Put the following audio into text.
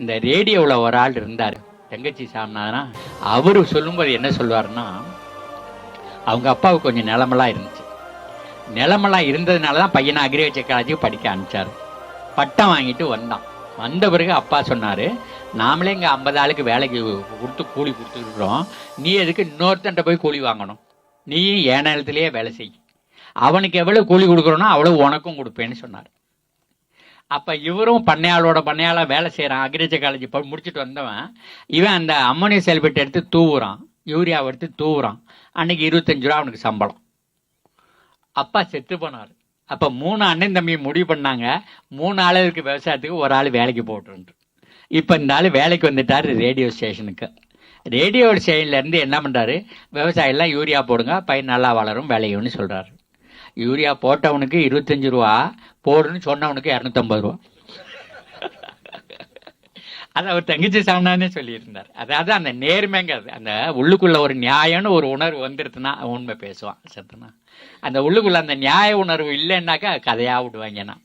இந்த ரேடியோவில் ஒரு ஆள் இருந்தார் தங்கச்சி சாமினாதனா அவர் சொல்லும்போது என்ன சொல்லுவாருன்னா அவங்க அப்பாவுக்கு கொஞ்சம் நிலமெல்லாம் இருந்துச்சு. நிலமெல்லாம் இருந்ததுனால தான் பையனை அக்ரிகல்ச்சர் காலேஜுக்கு படிக்க ஆரம்பித்தார் பட்டம் வாங்கிட்டு வந்தான். வந்த பிறகு அப்பா சொன்னார் நாமளே இங்கே ஐம்பது ஆளுக்கு வேலைக்கு கொடுத்து கூலி கொடுத்துருக்குறோம். நீ எதுக்கு இன்னொருத்தன்ட்ட போய் கூலி வாங்கணும்? நீயும் என் நிலத்திலேயே வேலை செய். அவனுக்கு எவ்வளோ கூலி கொடுக்குறோனோ அவ்வளோ உனக்கும் கொடுப்பேன்னு சொன்னார். அப்போ இவரும் பண்ணையாளோட பண்ணையாளாக வேலை செய்கிறான் அக்ரிகல்ச்சர் காலேஜ் இப்போ முடிச்சுட்டு வந்தவன். இவன் அந்த அம்மோனியம் செல்பேட் எடுத்து தூவுறான். யூரியா எடுத்து தூவுறான். அன்னைக்கு இருபத்தஞ்சு ரூபா அவனுக்கு சம்பளம். அப்பா செத்து போனார். அப்போ மூணு அண்ணன் தம்பி முடிவு பண்ணாங்க. மூணு ஆளுக்கு விவசாயத்துக்கு ஒரு ஆள் வேலைக்கு போட்டுருன்ட்டு. இப்போ இந்த ஆள் வேலைக்கு வந்துட்டார் ரேடியோ ஸ்டேஷனுக்கு ரேடியோ ஸ்டேஷன்லேருந்து என்ன பண்ணுறாரு விவசாயம்லாம் யூரியா போடுங்க பயிர் நல்லா வளரும் விளையும்னு சொல்கிறாரு யூரியா போட்டவனுக்கு இருபத்தஞ்சு ரூபா போடுன்னு சொன்னவனுக்கு இரநூத்தம்பது ரூபா. அது அவர் தங்கச்சி சாமினானே சொல்லியிருந்தார். அதாவது அந்த நேர்மைங்கிறது அந்த உள்ளுக்குள்ள ஒரு நியாயம்னு ஒரு உணர்வு வந்துருதுன்னா உண்மை பேசுவான் சத்துனா அந்த உள்ளுக்குள்ள அந்த நியாய உணர்வு இல்லைன்னாக்கா கதையாக விடுவாங்கன்னா